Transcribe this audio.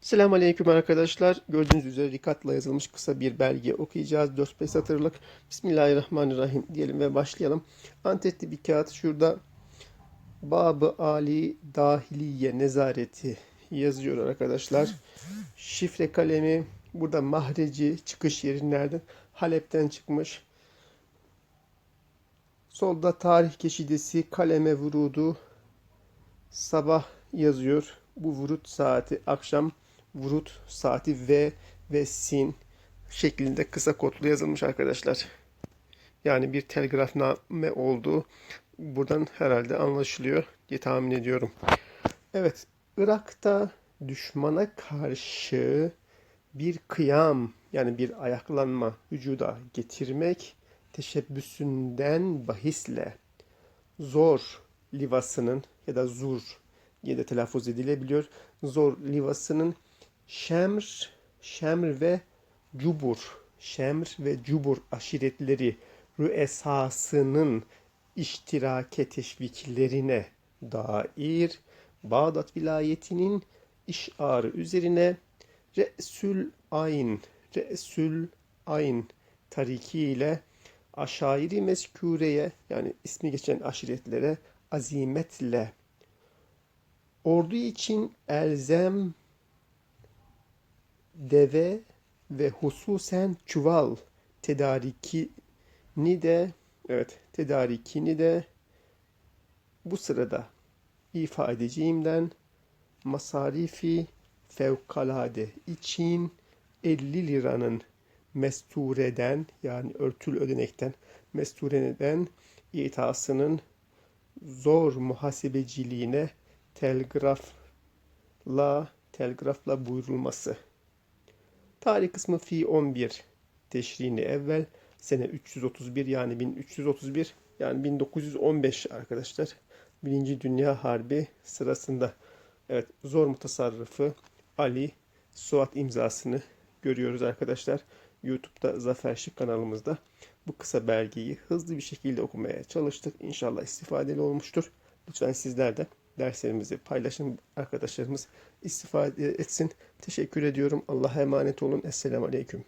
Selamun Aleyküm arkadaşlar. Gördüğünüz üzere Rikat'la yazılmış kısa bir belge okuyacağız. 4-5 satırlık. Bismillahirrahmanirrahim diyelim ve başlayalım. Antetli bir kağıt. Şurada Babı Ali Dahiliye Nezareti yazıyor arkadaşlar. Şifre kalemi. Burada mahreci çıkış yeri nerede? Halep'ten çıkmış. Solda tarih keşidesi kaleme vurudu. Sabah yazıyor. Bu vurut saati akşam vurut saati V ve sin şeklinde kısa kodlu yazılmış arkadaşlar. Yani bir telgrafname olduğu buradan herhalde anlaşılıyor diye tahmin ediyorum. Evet, Irak'ta düşmana karşı bir kıyam yani bir ayaklanma vücuda getirmek teşebbüsünden bahisle zor livasının ya da zur diye de telaffuz edilebiliyor. Zor livasının Şemr, Şemr ve Cubur, Şemr ve Cubur aşiretleri rüesasının iştirake teşviklerine dair Bağdat vilayetinin işarı üzerine Re'sül Ayn, Re'sül Ayn tariki ile aşairi meskûreye yani ismi geçen aşiretlere azimetle ordu için elzem deve ve hususen çuval tedarikini de evet tedarikini de bu sırada ifade edeceğimden masarifi fevkalade için 50 liranın mestureden yani örtülü ödenekten mestureden itasının zor muhasebeciliğine telgrafla telgrafla buyurulması. Tarih kısmı fi 11 teşrini evvel sene 331 yani 1331 yani 1915 arkadaşlar. Birinci Dünya Harbi sırasında evet zor mutasarrıfı Ali Suat imzasını görüyoruz arkadaşlar. YouTube'da Zafer Şık kanalımızda bu kısa belgeyi hızlı bir şekilde okumaya çalıştık. İnşallah istifadeli olmuştur. Lütfen sizler de derslerimizi paylaşın. Arkadaşlarımız istifade etsin. Teşekkür ediyorum. Allah'a emanet olun. Esselamu Aleyküm.